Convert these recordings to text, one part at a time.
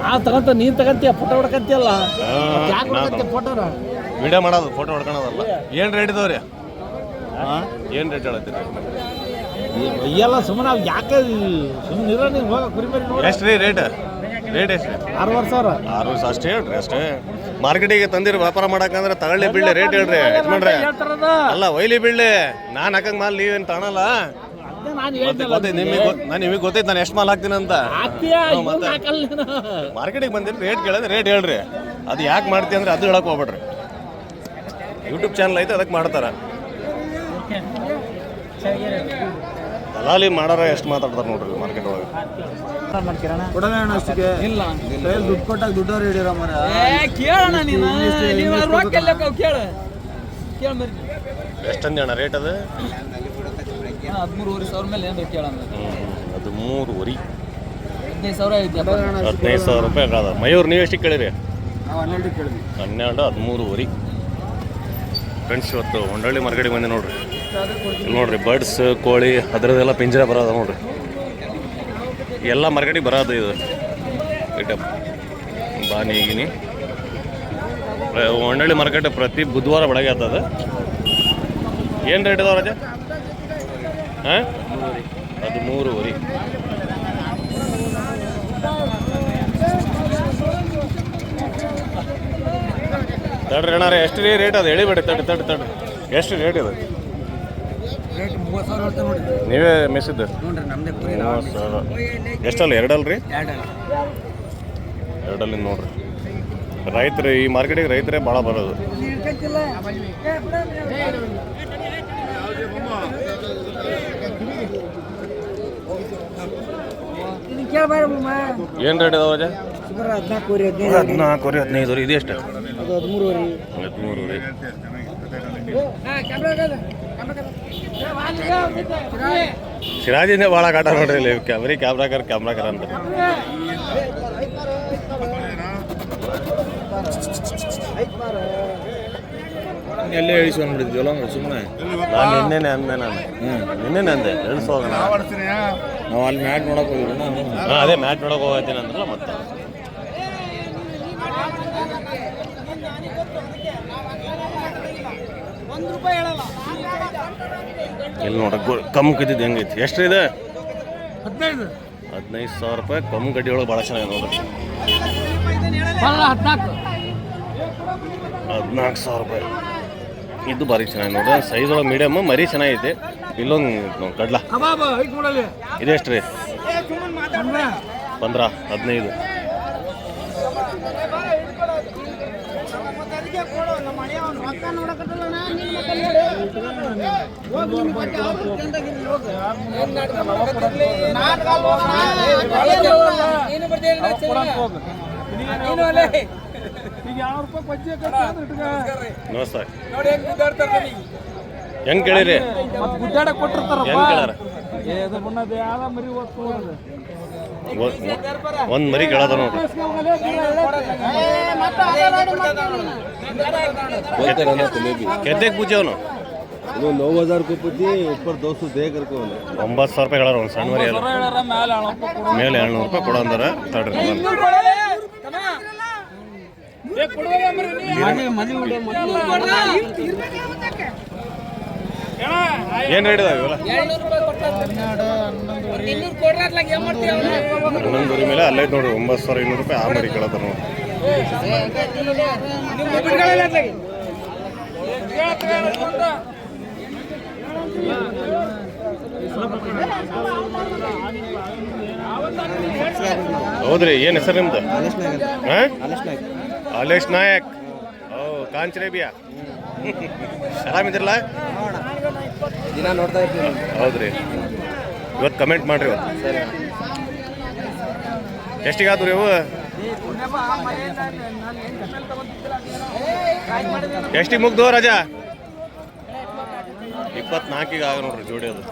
ನಾವು ತಗೊಂತ ನೀನ್ ತಗಂತೀಯ ಫೋಟೋ ಹೊಡ್ಕಂತೀಯಲ್ಲ? ಯಾಕೆ ಹೊಡ್ಕಂತೀಯ ಫೋಟೋನ ವಿಡಿಯೋ ಮಾಡೋದು ಫೋಟೋ ಹೊಡ್ಕೊಳೋದಲ್ಲ. ಏನು ರೇಟ್ ಇದಾವ್ರಿ ಏನು ರೇಟ್ ಹೇಳತ್ತೀರಿ? ಎಲ್ಲ ಸುಮ್ಮನೆ ಯಾಕೆ ಸುಮ್ಮನೆ ಇರೋ ಹೋಗ ಕುರಿಮರಿ ನೋಡಿ. ಎಷ್ಟು ರೀ ರೇಟ್ ರೇಟ್ ಎಷ್ಟು ಅರವತ್ತು ಸಾವಿರ. ಆರು ವರ್ಷ ಅಷ್ಟೇ ಹೇಳ್ರಿ ಅಷ್ಟೇ. ಮಾರ್ಕೆಟಿಗೆ ತಂದಿರಿ ವ್ಯಾಪಾರ ಮಾಡಕಂದ್ರೆ ತಗೊಳ್ಳಿ ಬೀಳ್ಳಿ ರೇಟ್ ಹೇಳ್ರಿ ಇದು ಹೇಳ್ತಾರದ. ಅಲ್ಲ ಒಯ್ಲಿ ಬೀಳ್ಳಿ ನಾನು ಹಾಕಂಗ್ ಮಾಲ್ ನೀವೇನು ತಗೊಳಲ್ಲ ನಿಮಗೆ ನಾನು ನಿಮಗೆ ಗೊತ್ತೈತೆ ನಾನು ಎಷ್ಟು ಮಾಲ್ ಹಾಕ್ತೀನಿ ಅಂತ. ಮಾರ್ಕೆಟಿಗೆ ಬಂದಿರಿ ರೇಟ್ ಕೇಳಿದ್ರೆ ರೇಟ್ ಹೇಳ್ರಿ. ಅದು ಯಾಕೆ ಮಾಡ್ತಿ ಅಂದ್ರೆ ಅದು ಹೇಳಕ್ ಹೋಗ್ಬೇಡ್ರಿ. ಯೂಟ್ಯೂಬ್ ಚಾನಲ್ ಐತೆ ಅದಕ್ಕೆ ಮಾಡ್ತಾರೆ. ದಲಾಲಿ ಮಾಡಾರ ಎಷ್ಟು ಮಾತಾಡ್ತಾರೆ ನೋಡ್ರಿ ಮಾರ್ಕೆಟ್ ಒಳಗೆ. ಕೊಡಲ್ಲ ಅಣ್ಣ ಅಷ್ಟಿಗೆ ಇಲ್ಲ. ಕೈಯಲ್ಲಿ ದುಡ್ಡು ಕೊಟ್ಟಾಗ ದುಡ್ಡವ್ರು ಹಿಡಿಯೋ ಮರ ಕೇಳೋಣ ನೀನು. ಕೇಳ. ಕೇಳ ಅಣ್ಣ ರೇಟ್ ಅದು? ಹದಿಮೂರುವರೆ ಸಾವಿರ ಮೇಲೆ ಏನು ಕೇಳೋಣ ಅದು ಮೂರುವರೆ ಹದಿನೈದು ಸಾವಿರ ಐತಿ ಹದಿನೈದು ಸಾವಿರ ರೂಪಾಯಿ ಆಗದ. ಮಯೂರ್ ನೀವು ಎಷ್ಟಿಗೆ ಕೇಳಿರಿ? ನಾವು ಹನ್ನೆರಡು ಕೇಳಿದ್ವಿ. ಹನ್ನೆರಡು ಹದಿಮೂರುವರೆ. ಫ್ರೆಂಡ್ಸ್ ಇವತ್ತು ಹೊಂಡಳ್ಳಿ ಮಾರ್ಕೆಟಿಗೆ ಬಂದೆ ನೋಡ್ರಿ. ನೋಡ್ರಿ ಬರ್ಡ್ಸ್ ಕೋಳಿ ಅದರದೆಲ್ಲ ಪಿಂಜರ ಬರೋದ ನೋಡ್ರಿ. ಎಲ್ಲ ಮರಗಡೆ ಬರೋದು ಇದು. ಐಟಮ್ ಬಾನಿ ಈಗಿನಿ. ಹೊಂಡಳ್ಳಿ ಮಾರ್ಕೆಟ್ ಪ್ರತಿ ಬುಧವಾರ ಬೆಳಗ್ಗೆ ಆತದ ಏನು ರೇಟ್ ಇದಾವ ರಜೆ? ಹಾಂ? ಅದು ಮೂರುವರೆ. ತಡ್ರಿ ಅಣ್ಣ ಎಷ್ಟು ರೀ ರೇಟ್ ಅದು? ಹೇಳಿಬೇಡಿ ತಡ್ರಿ ತಡ್ರಿ ತಡ್ರಿ. ಎಷ್ಟು ರೇಟ್ ಇದೆ? ನೀವೇ ಕುರಿ ಮೂವತ್ತು ಸಾವಿರ. ಎಷ್ಟಲ್ಲ ಎರಡಲ್ಲ ರೀ? ಎರಡಲ್ಲಿ. ನೋಡ್ರಿ. ರೈತರು ಈ ಮಾರ್ಕೆಟಿಗೆ ರೈತರೇ ಭಾಳ ಬರೋದು. ಏನು ರೇಟ್ ಅದಾವ ಹದಿನಾಲ್ಕು ವರೆ ಹದಿನೈದು ಹದಿನಾಲ್ಕು ರೀ ಹದಿನೈದು ರೀ ಇದು ಎಷ್ಟು ಅದು ಹದಿಮೂರುವರೆ ಹದಿಮೂರು ರೀ ಸಿರಾಜಿಂದ ಭಾಳ ಕಾಟ ನೋಡ್ರಿ ಇಲ್ಲಿ ಕ್ಯಾಮ್ರಿ ಕ್ಯಾಮ್ರಾಕರ್ ಕ್ಯಾಮ್ರಾಕರ್ ಅಂತ ಎಲ್ಲೇ ಇಳಿಸ್ಕೊಂಡ್ಬಿಟ್ಟಿದ್ವಲ್ಲ ಸುಮ್ಮನೆ ನಾನು ನಿನ್ನೆನೆ ಅಂದೆ ನಾನು. ನಿನ್ನೆನೆ ಅಂದೆ. ಎಳ್ಸೋಗ ನಾವು ಅಲ್ಲಿ ಮ್ಯಾಟ್ ನೋಡಕ್ ಹೋಗಿದ್ವಿ ನಾನು. ಹಾಂ ಅದೇ ಮ್ಯಾಚ್ ನೋಡೋಕೆ ಹೋಗ್ತೀನಿ ಅಂದ್ರಲ್ಲ ಮತ್ತೆ. ಇಲ್ಲಿ ನೋಡಕ್ಕೆ ಕಮ್ಮು ಕದ್ದಿದ್ದು ಹೆಂಗೈತಿ? ಎಷ್ಟು ಇದೆ? ಹದಿನೈದು. ಹದಿನೈದು ಸಾವಿರ ರೂಪಾಯಿ ಕಮ್ಮ ಗಡ್ಡಿ ಒಳಗೆ ಭಾಳ ಚೆನ್ನಾಗಿ ನೋಡ್ರಿ. ಹದಿನಾಲ್ಕು. ಹದಿನಾಲ್ಕು ಸಾವಿರ ರೂಪಾಯಿ. ಇದು ಭಾರಿ ಚೆನ್ನಾಗಿ ನೋಡ್ರಿ ಸೈಜ್ ಒಳಗೆ ಮೀಡಿಯಮ್ ಮರಿ ಚೆನ್ನಾಗೈತೆ ಇಲ್ಲೊಂದು ಕಡ್ಲ ಇದೆಷ್ಟು ರೀ ಪಂದ್ರ ಹದಿನೈದು ನಮಸ್ತೆ ಹೆಂಗ್ ಕೇಳಿರಿ ಗುಡ್ಡಾಡ ಕೊಟ್ಟಿರ್ತಾರ ಹೆಂಗ್ ಕೇಳಾರ ಯಾವ್ದ ಮರಿ ಓದ್ಕೊಳ್ಳೋದು ಒಂದು ಮರಿ ಕೇಳದ ನೋಡ್ರಿ ಕೆದ್ದೆಗೆ ಪೂಜೆ ಅವನು ಇದು ನौ हजार को पति ऊपर दो सौ दे करके होने ಒಂಬತ್ತು ಸಾವಿರ ರೂಪಾಯಿ ಹೇಳಾರ ಒಂದು ಸಣ್ಣ ಮರಿ ಎಲ್ಲ ಮೇಲೆ ಏಳ್ನೂರು ರೂಪಾಯಿ ಕೊಡು ಅಂದಾರ ತಡ್ರಿ ಏನು? ಮೇಲೆ ಅಲ್ಲೇ ನೋಡ್ರಿ ಒಂಬತ್ತು ಸಾವಿರ ಇನ್ನೂರು ರೂಪಾಯಿ ಆ ಮರಿ ಕೇಳತ್ತ ಹೌದ್ರಿ ಏನ್ ಹೆಸರು ನಿಮ್ದು? ಹಾಂ? ಅಲೇಶ್ ನಾಯಕ್. ಓ ಕಾಂಚರೇಬಿಯಾ ಆರಾಮಿದ್ರಲ್ಲ ದಿನ ನೋಡ್ತಾ ಇರ್ತೀನಿ. ಹೌದ್ರಿ. ಇವತ್ತು ಕಮೆಂಟ್ ಮಾಡ್ರಿ ಇವತ್ತು. ಎಷ್ಟಿಗೆ ಆತು ರೀ ಇವು ಎಷ್ಟಿಗೆ ಮುಗ್ದು ರಜಾ? ಇಪ್ಪತ್ನಾಲ್ಕಿಗೆ ಆಗ ನೋಡ್ರಿ ಜೋಡಿ ಅದು.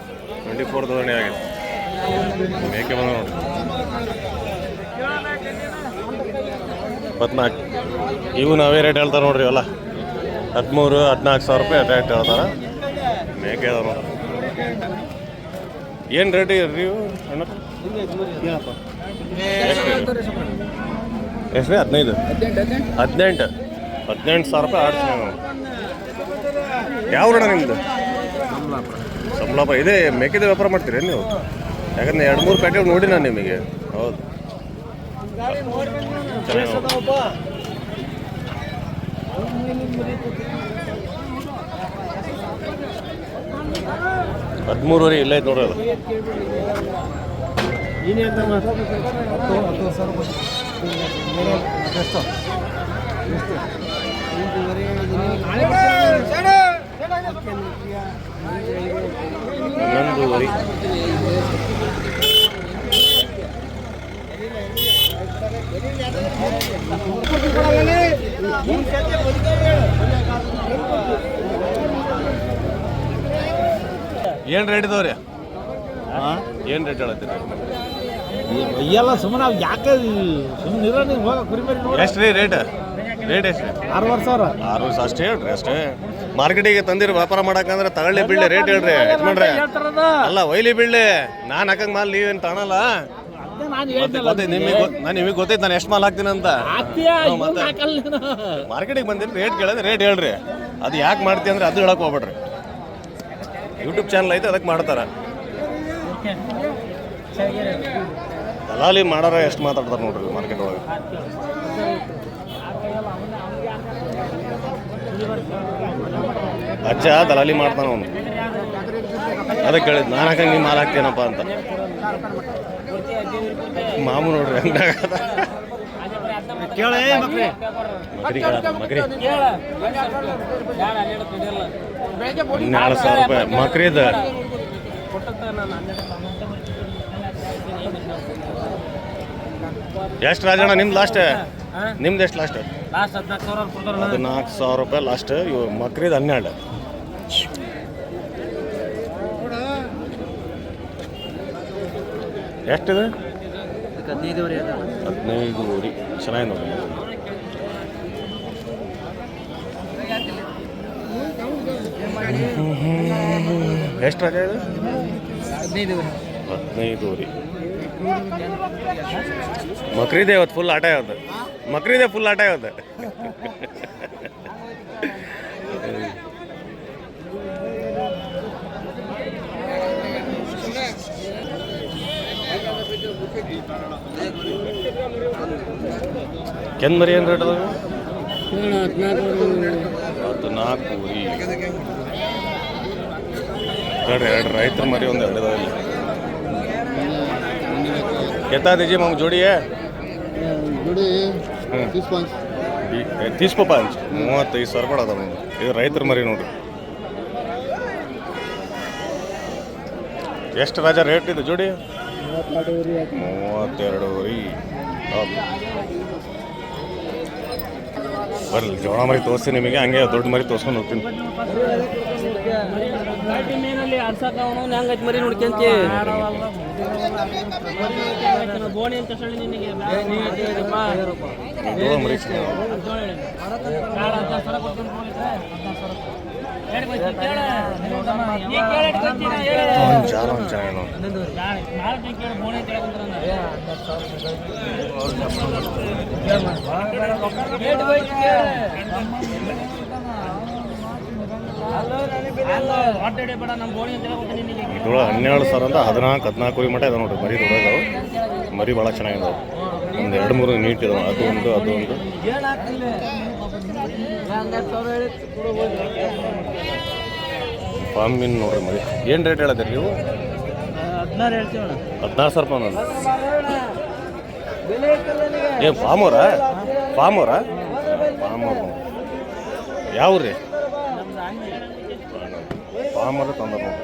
ಟ್ವೆಂಟಿ ಫೋರ್ ಧೋರಣೆ ಆಗಿದೆ. ಬೇಕೆ ಬಂದ ನೋಡ್ರಿ? ಇಪ್ಪತ್ನಾಲ್ಕು. ಇವು ನಾವೇ ರೇಟ್ ಹೇಳ್ತಾರೆ ನೋಡ್ರಿ ಅಲ್ಲ ಹದಿಮೂರು, ಹದಿನಾಲ್ಕು ಸಾವಿರ ರೂಪಾಯಿ ರೇಟ್ ಹೇಳ್ತಾರೆ. ಮೇಕೆ ಅದಾವ ಏನು ರೇಟ್ ಇರ್ರಿ ಇವು ಎಷ್ಟು ರೀ? ಹದಿನೈದು. ಹದಿನೆಂಟು. ಹದಿನೆಂಟು ಸಾವಿರ ರೂಪಾಯಿ ಆಡ್ತೀನಿ ನಾವು. ಯಾವ ರೇಡ ನಿಮ್ಮದು ಸಂಬಳಪ್ಪ. ಇದೇ ಮೇಕೆದ ವ್ಯಾಪಾರ ಮಾಡ್ತೀರಿ ನೀವು? ಯಾಕಂದ್ರೆ ಎರಡು ಮೂರು ಪ್ಯಾಕೆಟ್ ನೋಡಿ ನಾನು ನಿಮಗೆ. ಹೌದು. ಹದಿಮೂರುವರೆ ಇಲ್ಲ ಐತೆ ನೋಡ್ರಿ ಅದು ಹನ್ನೊಂದುವರೆ. ಏನು ರೇಟ್ ಇದಾವ್ರಿ? ಏನು ರೇಟ್ ಹೇಳತ್ತೀರಿ? ಎಲ್ಲ ಸುಮ್ಮನೆ ನಾವು ಯಾಕೆ ಸುಮ್ಮನೆ ಇರೋ ನೀವು ಹೋಗ ನೋಡಿ. ಎಷ್ಟು ರೀ ರೇಟ್ ರೇಟ್ ಎಷ್ಟು ಅರವತ್ತು ಸಾವಿರ. ಆರು ವರ್ಷ ಅಷ್ಟೇ ಹೇಳ್ರಿ ಅಷ್ಟೇ. ಮಾರ್ಕೆಟಿಗೆ ತಂದಿರಿ ವ್ಯಾಪಾರ ಮಾಡಕಂದ್ರೆ ತಗೊಳ್ಳಿ ಬೀಳ್ಳಿ ರೇಟ್ ಹೇಳ್ರಿ. ಯಜಮಾನ್ರೆ ಅಲ್ಲ ಒಯ್ಲಿ ಬೀಳ್ಳಿ ನಾನು ಹಾಕಂಗ್ ಮಾಲ್ ನೀವೇನು ತಗೊಳಲ್ಲ? ನಿಮಗೆ ನಾನು ನಿಮಗೆ ಗೊತ್ತೈತೆ ನಾನು ಎಷ್ಟು ಮಾಲ್ ಹಾಕ್ತೀನಿ ಅಂತ. ಮಾರ್ಕೆಟಿಗೆ ಬಂದಿರಿ ರೇಟ್ ಕೇಳಿದ್ರೆ ರೇಟ್ ಹೇಳ್ರಿ. ಅದು ಯಾಕೆ ಮಾಡ್ತೀವಿ ಅಂದ್ರೆ ಅದು ಹೇಳಕ್ ಹೋಗ್ಬೇಡ್ರಿ. ಯೂಟ್ಯೂಬ್ ಚಾನಲ್ ಐತೆ, ಅದಕ್ಕೆ ಮಾಡ್ತಾರೆ. ದಲಾಲಿ ಮಾಡಾರ ಎಷ್ಟು ಮಾತಾಡ್ತಾರೆ ನೋಡ್ರಿ ಮಾರ್ಕೆಟ್ ಒಳಗೆ. ಅಜ್ಜ ದಲಾಲಿ ಮಾಡ್ತಾನ ಅವನು. ಅದಕ್ಕೆ ಕೇಳಿದ್, ನಾನು ಹಾಕಂಗೆ ಮಾಲ್ ಹಾಕ್ತೇನಪ್ಪ ಅಂತ. ಮಾಮು ನೋಡ್ರಿ ಹಂಗಾಗದ ಕೇಳೇ ಮಕ್ಳೇ ಮಗರಿ ಮಗರಿ ಹನ್ನೆರಡು ಸಾವಿರ ರೂಪಾಯಿ. ಮಕ್ರಿದ ಎಷ್ಟು ರಾಜಣ್ಣ ನಿಮ್ದು ಲಾಸ್ಟ್ ನಿಮ್ದು ಎಷ್ಟು ಲಾಸ್ಟ್ ಹದಿನಾಲ್ಕು ಸಾವಿರ ರೂಪಾಯಿ ಲಾಸ್ಟ್ ಇವು ಮಕ್ರಿದ ಹನ್ನೆರಡು. ಎಷ್ಟಿದೆ? ಹದಿನೈದುವರೆ ಹದಿನೈದು ಊರಿ ಚೆನ್ನಾಗಿ ನೋಡಿ ಎಷ್ಟು ರಜೆ ಇದೆ? ಹದಿನೈದುವರೆ. ಹದಿನೈದು ಊರಿ ಮಕ್ರಿದೆ ಇವತ್ತು ಫುಲ್ ಆಟ ಇವತ್ತು ಮಕ್ರಿದೆ ಫುಲ್ ಆಟ ಇವತ್ತು ಕೆಂದ್ ಮರಿ ಏನು ರೇಟ್ ಅದ ಹದಿನಾಲ್ಕು. ರೀ. ಎರಡು ರೈತರ ಮರಿ ಒಂದು ಎರಡು ಅದಾವೆ ಕೆತ್ತಾ ದಿಜಿ ಮಮ್ಮ ಜೋಡಿಯೇ ಜೋಡಿ ತೀಸ್ಪ ಮೂವತ್ತೈದು ಸಾವಿರ ರೂಪಾಯಿ ಅದಾವ ಇದು ರೈತರ ಮರಿ ನೋಡ್ರಿ. ಎಷ್ಟು ರಾಜ ರೇಟ್ ಇದು ಜೋಡಿ? ಮೂವತ್ತೆರಡು ರೀ ಬರ್ಲಿ ಜೋಳ ಮರಿ ತೋರಿಸಿ ನಿಮಗೆ ಹಂಗೆ ದೊಡ್ಡ ಮರಿ ತೋರ್ಸ್ಕೊಂಡು ಹೋಗ್ತೀನಿ. ಮರಿ ನೋಡ್ಕೊಂತಿ ಬೋಣಿ ಅಂತ ಹೇಳಿ ನಿನಗೆ ಜೋಳ ಮರಿ ಇದೊಳ ಹನ್ನೆರಡು ಸಾವಿರ ಅಂತ ಹದಿನಾಲ್ಕು ಹದಿನಾಲ್ಕು ಮಟ್ಟ ಇದಾವೆ ನೋಡ್ರಿ. ಮರಿ ದೊಡ್ಡದಾವೆ ಮರಿ ಭಾಳ ಚೆನ್ನಾಗಿದಾವೆ. ಒಂದು ಎರಡು ಮೂರು ನೀಟ್ ಇದಾವೆ. ಅದು ಒಂದು ಅದು ಒಂದು. ಫಾರ್ಮಿನ್ ನೋಡ್ರಿ ಮರಿ ಏನು ರೇಟ್ ಹೇಳಿದ್ರಿ ನೀವು? ಹದಿನಾರು ಹೇಳ್ತೀವಣ್ಣ ಹದಿನಾರು ಸಾವಿರ ರೂಪಾಯಿ ಒಂದು ಏ ಫಾರ್ಮ್ ಅವರ ಫಾರ್ಮ್ ಅವರ ಫಾರ್ಮ್ ಅವ್ರು ಯಾವ ರೀ ಅವ್ರ ತಂದ ನೋಡಿ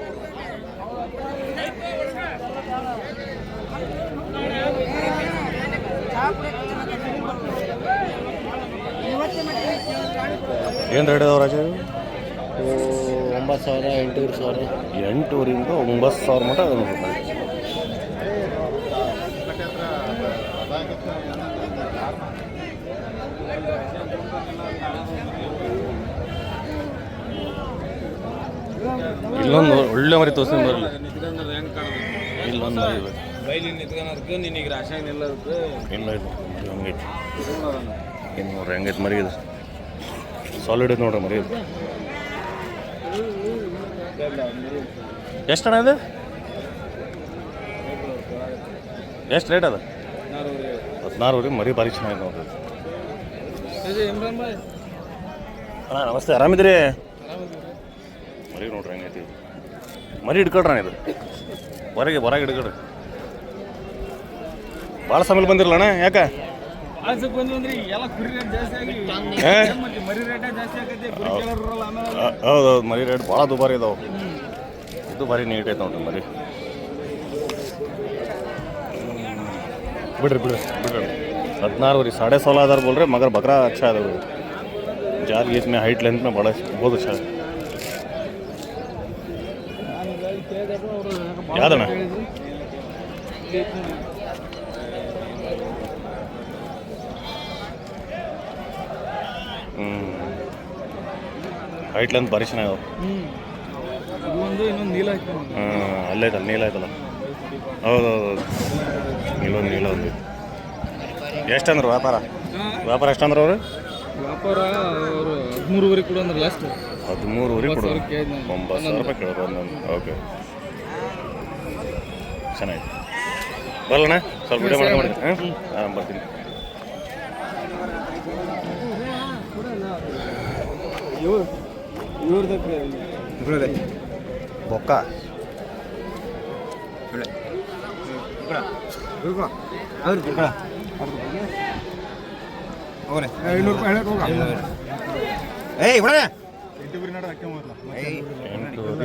ಏನು ರೇಟ್ ಅದಾವ ರಾಜ? ಒಂಬತ್ತು ಸಾವಿರ ಎಂಟೂರು ಸಾವಿರ. ಎಂಟೂರಿಂದ ಒಂಬತ್ತು ಸಾವಿರ ಮಟ್ಟ ಅದು ಇಲ್ಲೊಂದು ಒಳ್ಳೆ ಮರಿ ತೋರಿಸ್ತೀನಿ ಬರಲಿ ಇಲ್ಲೊಂದು ಮರಿ. ಬೈಲಿ ನಿಂತ್ಕೊಳೋದಕ್ಕೆ ನಿನಗೆ ಇಲ್ಲ ಇಲ್ಲ. ಹಂಗೈತಿ ಇನ್ನು ನೋಡ್ರಿ ಹೆಂಗೈತೆ ಮರಿ ಇದು. ಸಾಲಿಡ್ ನೋಡ್ರಿ ಮರಿ ಇದು. ಎಷ್ಟು ಅಣ್ಣ ಇದು? ಎಷ್ಟು ರೇಟ್ ಅದ? ಹದಿನಾರು ರೀ ಮರಿ ಭಾರಿ ಚೆನ್ನಾಗಿ ನೋಡ್ರಿ. ಅಣ್ಣ, ನಮಸ್ತೆ. ಆರಾಮಿದ್ರಿ ಮರಿ ನೋಡ್ರಿ ಹೆಂಗೈತಿ ಮರಿ ಹಿಡ್ಕೊಳ್ರಿ ಇದು. ಹೊರಗೆ ಹೊರಗೆ ಹಿಡ್ಕೊಳ್ರಿ. ಭಾಳ ಸಮಯ ಬಂದಿರಲ್ಲ ಅಣ್ಣ, ಯಾಕೆ? ಹೌದೌದು ಮರಿ ರೇಟ್ ಭಾಳ ದುಬಾರಿ ಇದಾವೆ. ಇದು ಭಾರಿ ನೀಟ್ ಐತೆ ನೋಡ್ರಿ ಮರಿ. ಬಿಡ್ರಿ ಬಿಡ್ರಿ. ಬಿಡ್ರಿ. ಹದಿನಾರು ರೀ ಸಾಡೆ ಸೋಲ ಅದಾರ ಬೋಲ್ರಿ ಮಗರ್ ಬಕ್ರಾ ಅಚ್ಚಾ ಅದಾವ ಜಾರ್ ಗೀತ್ ಮೇ ಹೈಟ್ ಲೆಂತ್ ಮೇ ಭಾಳ ಬೋದು ಅಚ್ಚಾ ಯಾರಣ್ಣ ಹೈಟ್ ಲೆಂತ್ ಭಾರಿ ಚೆನ್ನಾಗಿದಾವೆ ಇದು ಒಂದು ಇನ್ನೊಂದು ನೀಲ ಹಾಕಿ ಹಾಂ ಅಲ್ಲೇ ಐತಲ್ಲ ನೀಲ ಐತಲ್ಲ. ಹೌದು ಹೌದು ಹೌದು ಇಲ್ಲೊಂದು ನೀಲ ಒಂದು. ಎಷ್ಟಂದ್ರು ವ್ಯಾಪಾರ? ವ್ಯಾಪಾರ ಎಷ್ಟಂದ್ರೆ ಅವರು? ವ್ಯಾಪಾರ ಅವರು ಹದಿಮೂರುವರೆ ಕೊಡು ಅಂದ್ರೆ ಲಾಸ್ಟ್ ಹದಿಮೂರುವರೆ ಕೊಡು. ಒಂಬತ್ತು ಸಾವಿರ ರೂಪಾಯಿ ಕೇಳೋರು ಒಂದೊಂದು ಓಕೆ ಚೆನ್ನಾಗಿ ಬರಲಣ್ಣ ಸ್ವಲ್ಪ ವಿಡಿಯೋ ಮಾಡ್ಕೊಂಡು ಹಾಂ ಬರ್ತೀನಿ. ಇವ್ರು ಬೊಕ್ಕ.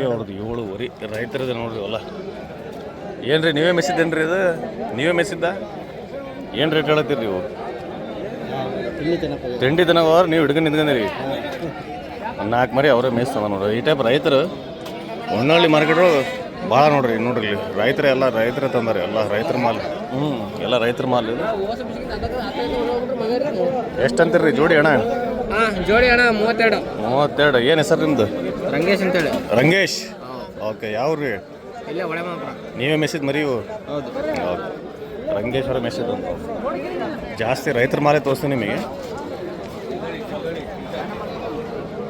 ಅವ್ರದ್ದು ಏಳು ವರಿ ರೈತರದ್ದು ನೋಡ್ರಿ ಹೊಲ. ಏನು ರೀ ನೀವೇ ಮೆಸಿದ್ದೇನ್ರಿ ಇದು? ನೀವೇ ಮೆಸಿದ್ದ ಏನು ರೇಟ್ ಹೇಳತ್ತೀರಿ ನೀವು? ತಿಂಡಿ ತಿನ್ನೋರು ನೀವು ಹಿಡ್ಕೊಂಡು ನಿಂತ್ಕೊಂಡಿರಿ. ನಾಲ್ಕು ಮರಿ ಅವರೇ ಮೇಯಿಸ್ತಾವ ನೋಡ್ರಿ. ಈ ಟೈಪ್ ರೈತರು ಹೊನ್ನಳ್ಳಿ ಮಾರ್ಕೆಟ್ ಭಾಳ ನೋಡ್ರಿ ನೋಡ್ರಿ ರೈತರೇ ಎಲ್ಲ ರೈತರೇ ತಂದಾರೆ ಎಲ್ಲ ರೈತರ ಮಾಲ್. ಹ್ಞೂ ಎಲ್ಲ ರೈತರ ಮಾಲ್ ಎಷ್ಟು ಅಂತೀರಿ ಜೋಡಿ ಅಣ್ಣ? ಹಾಂ ಜೋಡಿ ಅಣ್ಣ ಮೂವತ್ತೆರಡು. ಮೂವತ್ತೆರಡು. ಏನು ಹೆಸರು ನಿಮ್ಮದು ರಂಗೇಶ್ ಅಂತೇಳಿ. ರಂಗೇಶ್? ಓಕೆ ಯಾವ್ರಿ? ರೀ ಒಳೆ ಮಾತ್ರ ನೀವೇ ಮೆಸೇಜ್ ಮರಿವು ಹೌದು. ಓಕೆ. ರಂಗೇಶ್ವರ ಮೆಸೇಜ್ ಅಂತ ಜಾಸ್ತಿ ರೈತರ ಮಾಲೇ ತೋರಿಸ್ತೀನಿ ನಿಮಗೆ.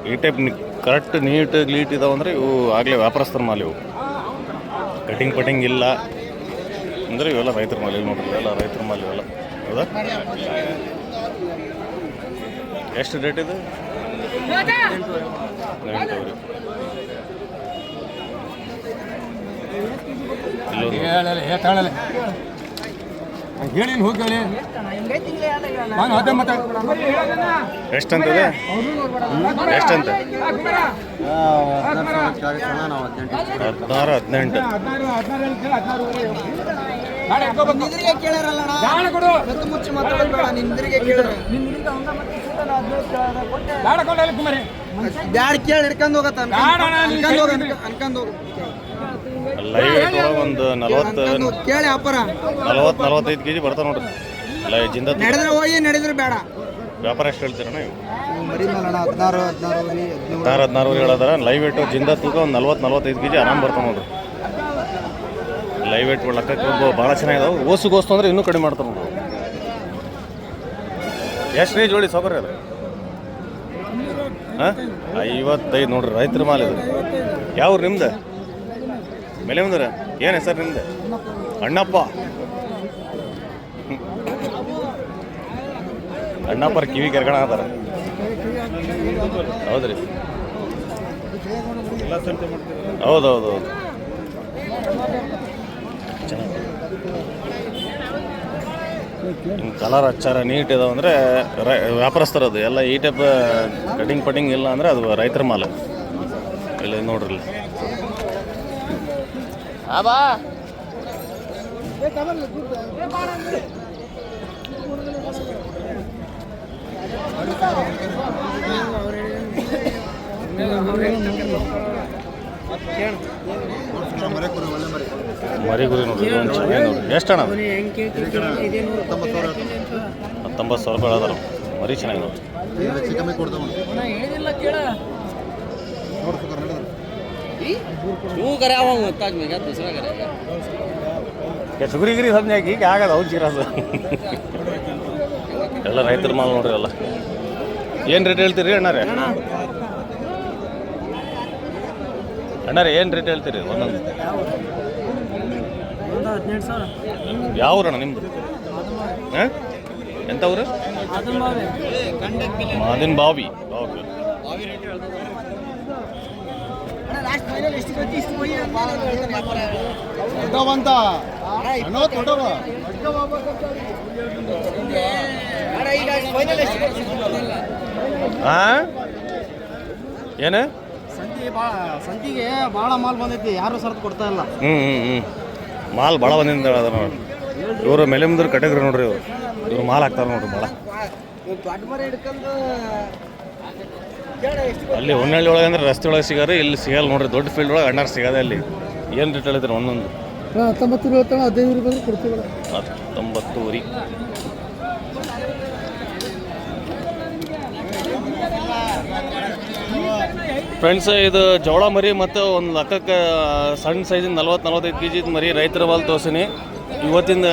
ಈ ಟೈಪ್ ಕರೆಕ್ಟ್ ನೀಟ್ ಗ್ಲೀಟ್ ಇದಾವೆ ಅಂದರೆ ಇವು ಆಗಲೇ ವ್ಯಾಪಾರಸ್ಥರ ಮಾಲೆ ಇವು ಕಟಿಂಗ್ ಪಟಿಂಗ್ ಇಲ್ಲ ಅಂದರೆ ಇವೆಲ್ಲ ರೈತರ ಮಾಲೆ ಇಲ್ಲಿ ನೋಡ್ರಿ ಇವೆಲ್ಲ ರೈತರ ಮಾಲೆ ಇವೆಲ್ಲ ಹೌದಾ ಎಷ್ಟು ರೇಟ್ ಇದು ಎಂಟೂವರೆ. ಇಲ್ಲೊಂದು ಹೇಳಿ ಹೋಗಿ ಹೇಳಿ. ನಾನು ಅದೇ ಮತ್ತೆ ಎಷ್ಟಂತದೆ? ಎಷ್ಟಂತ? ಹದಿನಾರು ಹದಿನೆಂಟು. ನಿಂದ್ರಿಗೆ ಕೇಳಾರಲ್ಲ ಕೊಡು. ಮುಚ್ಚಿ ಮಾತಾಡಬೇಡ ನಿಂದ್ರಿಗೆ ಕೇಳ್ರ. ಬ್ಯಾಡ ಕೇಳಿ ಹಿಡ್ಕೊಂಡು ಹೋಗತ್ತ ಅನ್ಕೊಂಡು ಹೋಗ ಅನ್ಕೊಂಡ್ ಹೋಗ. ವೇಟ್ ಒಂದು ನಲವತ್ತು. ಕೇಳಿ ಅಪ್ಪರ ನಲವತ್ತು ನಲವತ್ತೈದು ಕೆಜಿ ಬರ್ತಾವೆ ನೋಡ್ರಿ. ಲೈವ್ ಜಿಂದ ನಡೆದ್ರೆ ಹೋಗಿ ನಡೆದ್ರೆ ಬೇಡ. ವ್ಯಾಪಾರ ಎಷ್ಟು ಹೇಳ್ತೀರ ನೀವು ಹದಿನಾರು ಹದಿನಾರು ಹದಿನಾರು. ಹೇಳದಾರ. ಲೈವ್ ವೇಟು ಜಿಂದ ತೂಕ ಒಂದು ನಲ್ವತ್ತು ನಲ್ವತ್ತೈದು ಕೆ ಜಿ ಆರಾಮ್ ಬರ್ತಾವೆ ನೋಡ್ರಿ. ಲೈವ್ ವೇಟ್ ಲೆಕ್ಕಕ್ಕೆ ಭಾಳ ಚೆನ್ನಾಗಿದಾವೆ. ಓಸು ಗೋಸ್ತು ಅಂದ್ರೆ ಇನ್ನೂ ಕಡಿಮೆ ಮಾಡ್ತಾರೆ ನೋಡ್ರಿ. ಎಷ್ಟು ರೀ ಜೋಡಿ ಸೌಕರ್ಯ ಅದು? ಹಾಂ? ಐವತ್ತೈದು ನೋಡ್ರಿ, ರೈತರ ಮಾಲ್ ಇದು. ಯಾವ ನಿಮ್ದು? ಮೇಲೆ ಮುಂದ್ರ ಏನು ಹೆಸರು ನಿಮ್ದು? ಅಣ್ಣಪ್ಪ. ಅಣ್ಣಪ್ಪರ ಕಿವಿ ಕರ್ಕೊಂಡ ಅದಾರ. ಹೌದ್ರಿ. ಹೌದೌದು ಹೌದು. ಕಲರ್ ಹಚ್ಚಾರ ನೀಟ್ ಇದಾವೆ ಅಂದರೆ ವ್ಯಾಪಾರಸ್ಥರದು ಎಲ್ಲ ಈ ಟೈಪ್ ಕಟಿಂಗ್ ಪಟಿಂಗ್ ಇಲ್ಲ ಅಂದರೆ ಅದು ರೈತರ ಮಾಲ ಇಲ್ಲ ಇದ್ ನೋಡ್ರಿ ಇಲ್ಲಿ. ಮರಿ ಗುರಿ ನೋಡ್ರಿ ಒಂದು ಚೆನ್ನಾಗಿ ನೋಡ್ರಿ? ಎಷ್ಟು ಅಣ್ಣ? ಹತ್ತೊಂಬತ್ತು ಸಾವಿರ ರೂಪಾಯಿ ಅದಾರ ಮರಿ ಚೆನ್ನಾಗಿ ನೋಡ್ರಿ. ಹ್ಞೂ ಕರೆ ಅವ ತಾಜ್ ಮೇಗ ದೂಸರಾ ಕರೆ. ಸುಗ್ರಿ ಗಿರಿ ಸಮಜ ಈಗ ಆಗದ ಅವ್ರು ಚೀರ ಎಲ್ಲ ರೈತರ ಮಾಲ್ ನೋಡ್ರಿ ಎಲ್ಲ. ಏನು ರೇಟ್ ಹೇಳ್ತೀರಿ ಅಣ್ಣಾರೆ? ಅಣ್ಣಾರೆ ಏನು ರೇಟ್ ಹೇಳ್ತೀರಿ? ಒಂದೊಂದು. ಯಾವ ಊರಣ್ಣ ನಿಮ್ದು? ಹಾಂ? ಎಂತ ಊರು? ಮಾದಿನ ಬಾವಿ. ಓಕೆ ದೊಡ್ಡವಂತ. ಅಣ್ಣೋ ದೊಡ್ಡವ. ಹಾಂ ಏನು? ಸಂತಿ ಭಾಳ ಸಂತಿಗೆ ಭಾಳ ಮಾಲ್ ಬಂದೈತಿ. ಯಾರು ಸರ್ದು ಕೊಡ್ತಾ ಇಲ್ಲ. ಹ್ಮ್ ಹ್ಞೂ ಹ್ಞೂ ಮಾಲ್ ಭಾಳ ಬಂದಿಂದ ಅದ ನೋಡ್ರಿ ಇವರು ಮೇಲೆ ಮುಂದ್ರೆ ಕಟ್ಟಿದ್ರು ನೋಡ್ರಿ ಇವರು. ಇವ್ರು ಮಾಲ್ ಹಾಕ್ತಾರೆ ನೋಡ್ರಿ ಭಾಳ. ಅಲ್ಲಿ ಹೊನ್ನಳ್ಳಿ ಒಳಗೆ ಅಂದ್ರೆ ರಸ್ತೆ ಒಳಗೆ ಸಿಗಾರೆ ಇಲ್ಲಿ ಸಿಗಲ್ಲ ನೋಡ್ರಿ. ದೊಡ್ಡ ಫೀಲ್ಡ್ ಒಳಗೆ ಅಣ್ಣಾರು ಸಿಗದೆ ಅಲ್ಲಿ. ಏನು ರೇಟ್ ಹೇಳಿದ್ರೆ ಒಂದೊಂದು? ಹತ್ತೊಂಬತ್ತು ಹದಿನೈದು ರೂಪಾಯಿ ಕೊಡ್ತೀವಿ. ಹತ್ತೊಂಬತ್ತೂರಿ ಫ್ರೆಂಡ್ಸ್ ಇದು ಜೋಳ ಮರಿ ಮತ್ತು ಒಂದು ಲಕ್ಕಕ್ಕೆ, ಸಣ್ಣ ಸೈಜಿನ ನಲ್ವತ್ತು ನಲ್ವತ್ತೈದು ಕೆ ಜಿದ ಮರಿ ರೈತರ ಬಾಲ್ ತೋರಿಸಿನಿ. ಇವತ್ತಿಂದ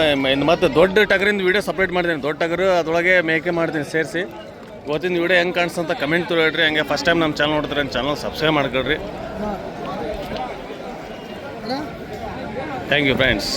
ಮತ್ತು ದೊಡ್ಡ ಟಗರಿಂದ ವೀಡಿಯೋ ಸಪ್ರೇಟ್ ಮಾಡ್ತೀನಿ ದೊಡ್ಡ ಟಗರು ಅದರೊಳಗೆ ಮೇಕೆ ಮಾಡ್ತೀನಿ, ಸೇರಿಸಿ. ಇವತ್ತಿನ ವೀಡಿಯೋ ಹೆಂಗೆ ಕಾಣಿಸ್ತಂತ ಕಮೆಂಟ್ ಹೇಳ್ರಿ. ಹಂಗೆ ಫಸ್ಟ್ ಟೈಮ್ ನಮ್ಮ ಚಾನಲ್ ನೋಡ್ತಾರೆ ಚಾನಲ್ ಸಬ್ಸ್ಕ್ರೈಬ್ ಮಾಡ್ಕೊಳ್ರಿ. Thank you friends